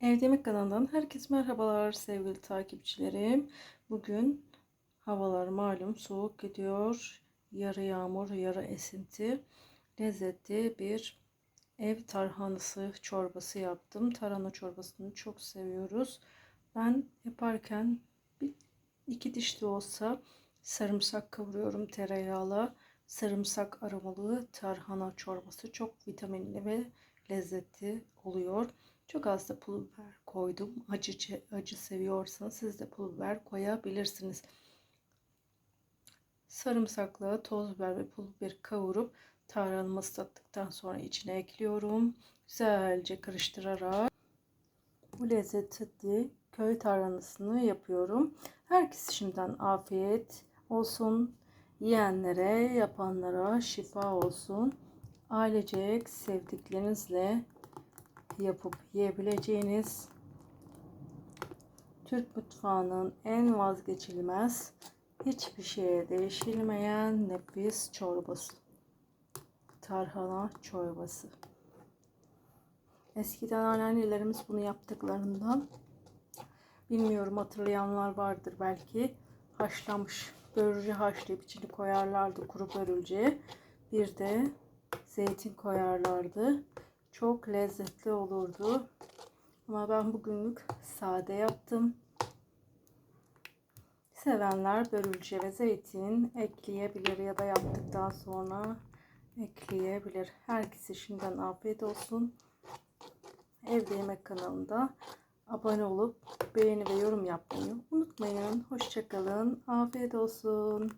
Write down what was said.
Evde Yemek kanalından herkese merhabalar sevgili takipçilerim. Bugün havalar malum soğuk gidiyor. Yarı yağmur, yarı esinti. Lezzetli bir ev tarhanası çorbası yaptım. Tarhana çorbasını çok seviyoruz. Ben yaparken bir, iki diş de olsa sarımsak kavuruyorum tereyağla. Sarımsak aromalı tarhana çorbası çok vitaminli ve lezzetli oluyor. Çok az da pul biber koydum. Acı acı seviyorsanız siz de pul biber koyabilirsiniz. Sarımsakla toz biber ve pul biber kavurup tarhanamı ıslattıktan sonra içine ekliyorum. Güzelce karıştırarak bu lezzetli köy tarhanasını yapıyorum. Herkese şimdiden afiyet olsun. Yiyenlere, yapanlara şifa olsun. Ailecek sevdiklerinizle yapıp yiyebileceğiniz Türk mutfağının en vazgeçilmez hiçbir şeye değişilmeyen nefis çorbası. Tarhana çorbası. Eskiden anneannelerimiz bunu yaptıklarından bilmiyorum hatırlayanlar vardır belki. Haşlanmış börülce haşlayıp içine koyarlardı kuru börülce. Bir de zeytin koyarlardı. Çok lezzetli olurdu. Ama ben bugünlük sade yaptım. Sevenler börülce ve zeytin ekleyebilir ya da yaptıktan sonra ekleyebilir. Herkese şimdiden afiyet olsun. Evde Yemek kanalında abone olup beğeni ve yorum yapmayı unutmayın. Hoşçakalın. Afiyet olsun.